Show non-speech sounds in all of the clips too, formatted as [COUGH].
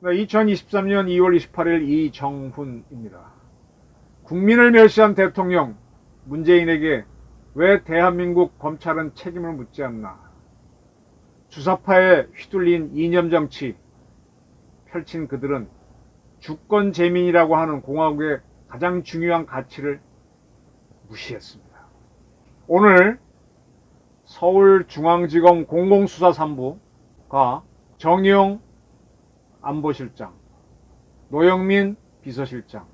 네, 2023년 2월 28일 이정훈입니다. 국민을 멸시한 대통령 문재인에게 왜 대한민국 검찰은 책임을 묻지 않나? 주사파에 휘둘린 이념 정치 펼친 그들은 주권 재민이라고 하는 공화국의 가장 중요한 가치를 무시했습니다. 오늘 서울중앙지검 공공수사 3부가 정의용 안보실장, 노영민 비서실장,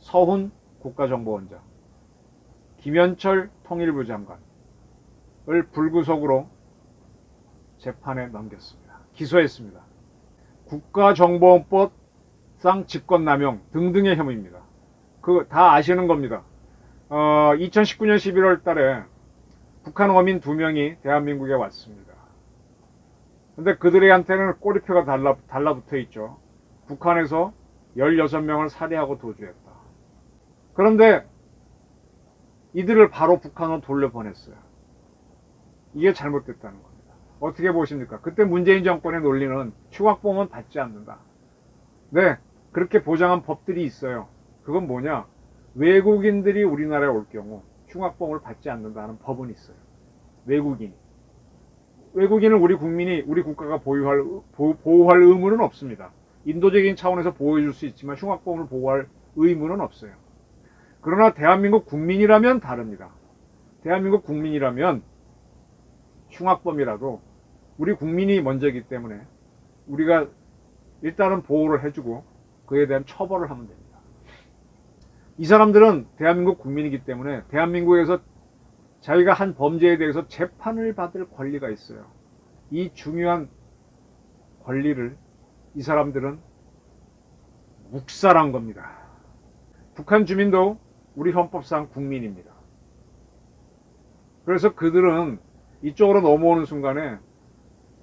서훈 국가정보원장, 김현철 통일부 장관을 불구속으로 재판에 넘겼습니다. 기소했습니다. 국가정보원법 상 직권남용 등등의 혐의입니다. 그다 아시는 겁니다. 어, 2019년 11월 달에 북한 어민 두 명이 대한민국에 왔습니다. 근데 그들한테는 꼬리표가 달라, 달라붙어 있죠. 북한에서 16명을 살해하고 도주했다. 그런데 이들을 바로 북한으로 돌려보냈어요. 이게 잘못됐다는 겁니다. 어떻게 보십니까? 그때 문재인 정권의 논리는 휴학봉은 받지 않는다. 네, 그렇게 보장한 법들이 있어요. 그건 뭐냐? 외국인들이 우리나라에 올 경우 흉악봉을 받지 않는다는 법은 있어요. 외국인이. 외국인을 우리 국민이 우리 국가가 보유할 보, 보호할 의무는 없습니다. 인도적인 차원에서 보호해 줄 수 있지만 흉악범을 보호할 의무는 없어요. 그러나 대한민국 국민이라면 다릅니다. 대한민국 국민이라면 흉악범이라도 우리 국민이 먼저이기 때문에 우리가 일단은 보호를 해주고 그에 대한 처벌을 하면 됩니다. 이 사람들은 대한민국 국민이기 때문에 대한민국에서 자기가 한 범죄에 대해서 재판을 받을 권리가 있어요. 이 중요한 권리를 이 사람들은 묵살한 겁니다. 북한 주민도 우리 헌법상 국민입니다. 그래서 그들은 이쪽으로 넘어오는 순간에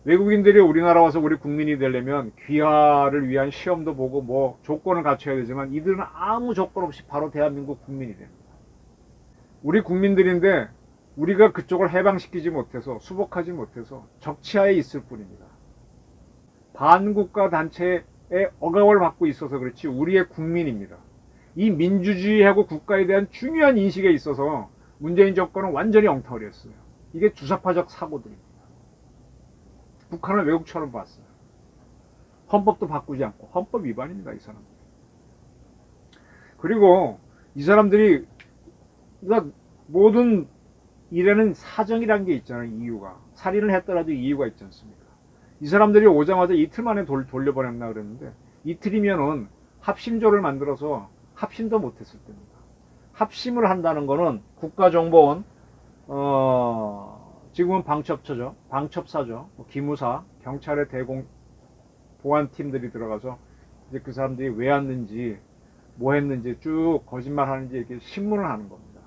외국인들이 우리나라 와서 우리 국민이 되려면 귀화를 위한 시험도 보고 뭐 조건을 갖춰야 되지만 이들은 아무 조건 없이 바로 대한민국 국민이 됩니다. 우리 국민들인데 우리가 그쪽을 해방시키지 못해서 수복하지 못해서 적치하에 있을 뿐입니다. 반국가 단체의 억압을 받고 있어서 그렇지 우리의 국민입니다. 이 민주주의하고 국가에 대한 중요한 인식에 있어서 문재인 정권은 완전히 엉터리였어요. 이게 주사파적 사고들입니다. 북한을 외국처럼 봤어요. 헌법도 바꾸지 않고 헌법 위반입니다. 이 사람들. 그리고 이 사람들이 그러니까 모든 일에는 사정이란 게 있잖아요. 이유가. 살인을 했더라도 이유가 있지 않습니까? 이 사람들이 오자마자 이틀 만에 돌, 돌려보냈나 그랬는데 이틀이면은 합심조를 만들어서 합심도 못했을 때입니다. 합심을 한다는 거는 국가정보원 어, 지금은 방첩처죠. 방첩사죠. 뭐 기무사, 경찰의 대공 보안팀들이 들어가서 이제 그 사람들이 왜 왔는지 뭐 했는지 쭉 거짓말 하는지 이렇게 신문을 하는 겁니다.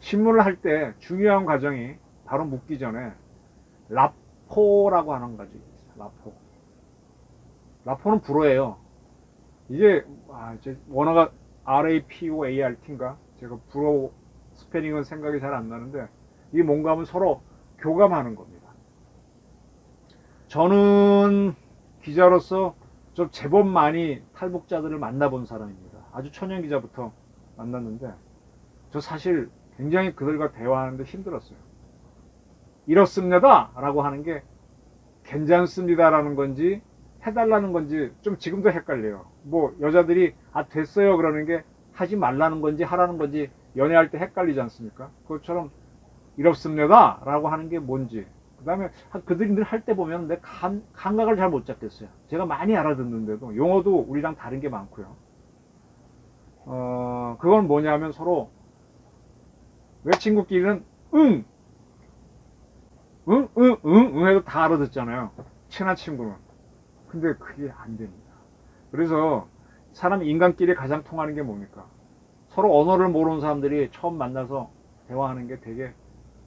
신문을 할 때 중요한 과정이 바로 묻기 전에 라포라고 하는 거지. 라포. 라포는 불어예요. 이게 아, 이제 원어가 R-A-P-O-A-R-T인가? 제가 불어 스페링은 생각이 잘 안 나는데 이게 뭔가 하면 서로 교감하는 겁니다. 저는 기자로서 좀 제법 많이 탈북자들을 만나본 사람입니다. 아주 초년 기자부터 만났는데 저 사실 굉장히 그들과 대화하는데 힘들었어요. 이렇습니다. 라고 하는 게 괜찮습니다. 라는 건지 해달라는 건지 좀 지금도 헷갈려요. 뭐 여자들이 아 됐어요. 그러는 게 하지 말라는 건지 하라는 건지 연애할 때 헷갈리지 않습니까? 그것처럼 이렇습니다. 라고 하는 게 뭔지. 그 다음에 그들이 늘 할 때 보면 내 감, 감각을 잘 못 잡겠어요. 제가 많이 알아듣는데도 용어도 우리랑 다른 게 많고요. 어, 그건 뭐냐면 서로 왜 친구끼리는 응, 응, 응, 응, 응 해도 다 알아듣잖아요. 친한 친구는. 근데 그게 안 됩니다. 그래서 사람 인간끼리 가장 통하는 게 뭡니까? 서로 언어를 모르는 사람들이 처음 만나서 대화하는 게 되게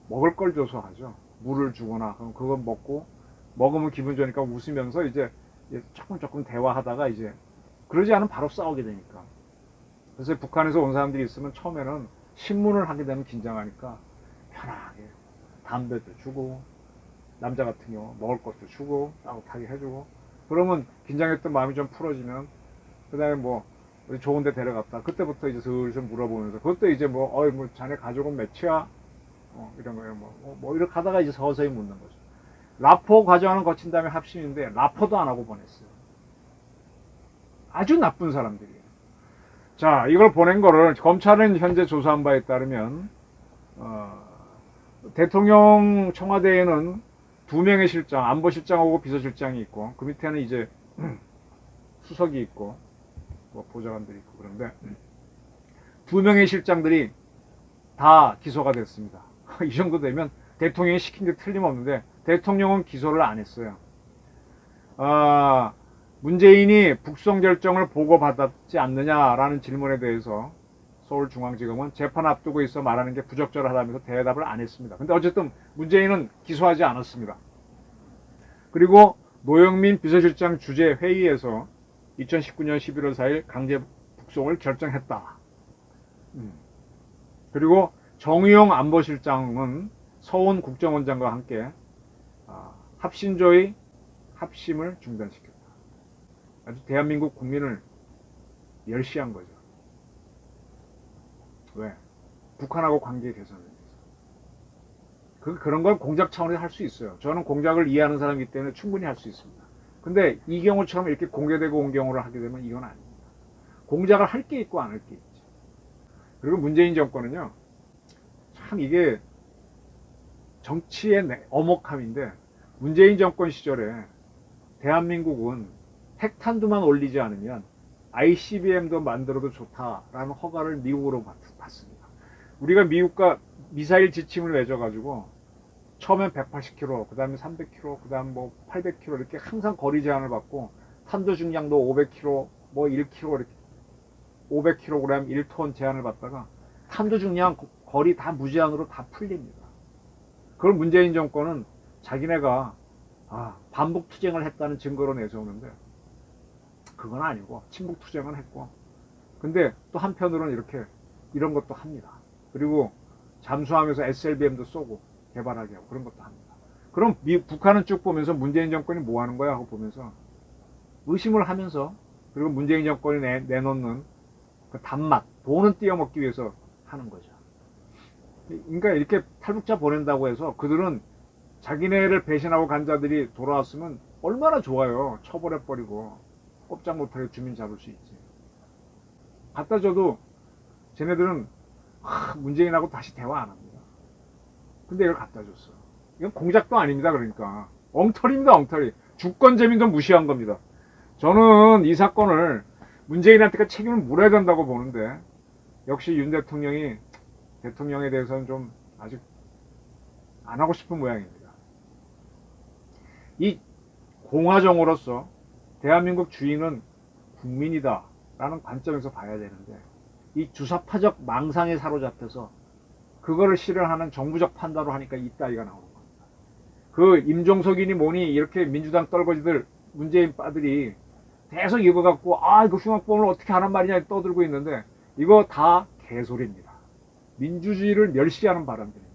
먹을 걸 줘서 하죠. 물을 주거나 그럼 그거 먹고 먹으면 기분 좋으니까 웃으면서 이제 조금 조금 대화하다가 이제 그러지 않으면 바로 싸우게 되니까. 그래서 북한에서 온 사람들이 있으면 처음에는 신문을 하게 되면 긴장하니까 편하게 담배도 주고 남자 같은 경우 먹을 것도 주고 따뜻하게 해주고 그러면 긴장했던 마음이 좀 풀어지면 그 다음에 뭐 우리 좋은 데 데려갔다. 그때부터 이제 슬슬 물어보면서 그것도 이제 뭐 어이 뭐 자네 가족은 몇이야 어, 이런 거예요. 뭐, 뭐, 뭐 이렇게 하다가 이제 서서히 묻는 거죠. 라포 과정하는 거친 다음에 합심인데 라포도 안 하고 보냈어요. 아주 나쁜 사람들이에요. 자 이걸 보낸 거를 검찰은 현재 조사한 바에 따르면 어, 대통령 청와대에는 두 명의 실장, 안보실장하고 비서실장이 있고 그 밑에는 이제 [CLEARS THROAT] 수석이 있고 뭐 보좌관들이 있고 그런데 두 명의 실장들이 다 기소가 됐습니다. [LAUGHS] 이 정도 되면 대통령이 시킨 게 틀림없는데 대통령은 기소를 안 했어요. 아, 문재인이 북송 결정을 보고받았지 않느냐라는 질문에 대해서 서울중앙지검은 재판 앞두고 있어 말하는 게 부적절하다면서 대답을 안 했습니다. 근데 어쨌든 문재인은 기소하지 않았습니다. 그리고 노영민 비서실장 주재 회의에서 2019년 11월 4일 강제 북송을 결정했다. 음. 그리고 정의용 안보실장은 서훈 국정원장과 함께 아, 합신조의 합심을 중단시켰다. 아주 대한민국 국민을 멸시한 거죠. 왜? 북한하고 관계 개선을 위해서. 그, 그런 건 공작 차원에서 할 수 있어요. 저는 공작을 이해하는 사람이기 때문에 충분히 할 수 있습니다. 근데 이 경우처럼 이렇게 공개되고 온 경우를 하게 되면 이건 아닙니다. 공작을 할 게 있고 안 할 게 있지. 그리고 문재인 정권은요, 참 이게 정치의 내- 어목함인데, 문재인 정권 시절에 대한민국은 핵탄두만 올리지 않으면 ICBM도 만들어도 좋다라는 허가를 미국으로 받, 받습니다. 우리가 미국과 미사일 지침을 맺어가지고 처음엔 180km, 그 다음에 300km, 그 다음 뭐 800km 이렇게 항상 거리 제한을 받고 탄도 중량도 500km, 뭐 1km 이렇게 500kg 1톤 제한을 받다가 탄도 중량 거- 거리 다 무제한으로 다 풀립니다. 그걸 문재인 정권은 자기네가 아, 반복 투쟁을 했다는 증거로 내세우는데 그건 아니고 친북 투쟁은 했고 근데 또 한편으로는 이렇게 이런 것도 합니다. 그리고 잠수하면서 SLBM도 쏘고 개발하게 하고 그런 것도 합니다. 그럼 미, 북한은 쭉 보면서 문재인 정권이 뭐 하는 거야 하고 보면서 의심을 하면서 그리고 문재인 정권이 내, 내놓는 그 단맛, 돈은 띄어먹기 위해서 하는 거죠. 그러니까 이렇게 탈북자 보낸다고 해서 그들은 자기네를 배신하고 간 자들이 돌아왔으면 얼마나 좋아요. 처벌해버리고 꼼짝 못하게 주민 잡을 수 있지. 갖다 줘도 쟤네들은 하, 문재인하고 다시 대화 안 합니다. 근데 이걸 갖다 줬어. 이건 공작도 아닙니다. 그러니까 엉터리입니다. 엉터리. 주권 재민도 무시한 겁니다. 저는 이 사건을 문재인한테가 책임을 물어야 된다고 보는데 역시 윤 대통령이 대통령에 대해서는 좀 아직 안 하고 싶은 모양입니다. 이 공화정으로서 대한민국 주인은 국민이다 라는 관점에서 봐야 되는데 이 주사파적 망상에 사로잡혀서 그거를 실현하는 정부적 판단으로 하니까 이 따위가 나오는 겁니다. 그 임종석이니 뭐니 이렇게 민주당 떨거지들 문재인 빠들이 계속 이거 갖고 아 이거 흉악범을 어떻게 하란 말이냐 떠들고 있는데 이거 다 개소리입니다. 민주주의를 멸시하는 바람들입니다.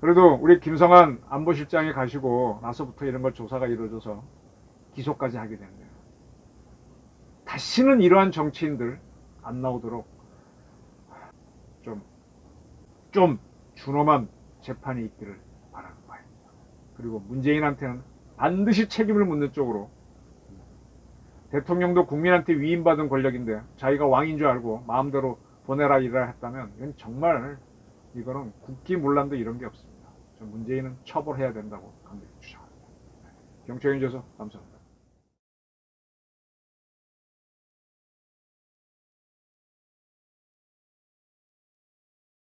그래도 우리 김성한 안보실장이 가시고 나서부터 이런 걸 조사가 이루어져서 기소까지 하게 됐네요. 다시는 이러한 정치인들 안 나오도록 좀, 좀 준엄한 재판이 있기를 바라는 바입니다. 그리고 문재인한테는 반드시 책임을 묻는 쪽으로 대통령도 국민한테 위임받은 권력인데 자기가 왕인 줄 알고 마음대로 보내라 일을 했다면 이건 정말 이거는 국기문란도 이런 게 없습니다. 저 문재인은 처벌해야 된다고 강력히 주장합니다. 경청해 주셔서 감사합니다.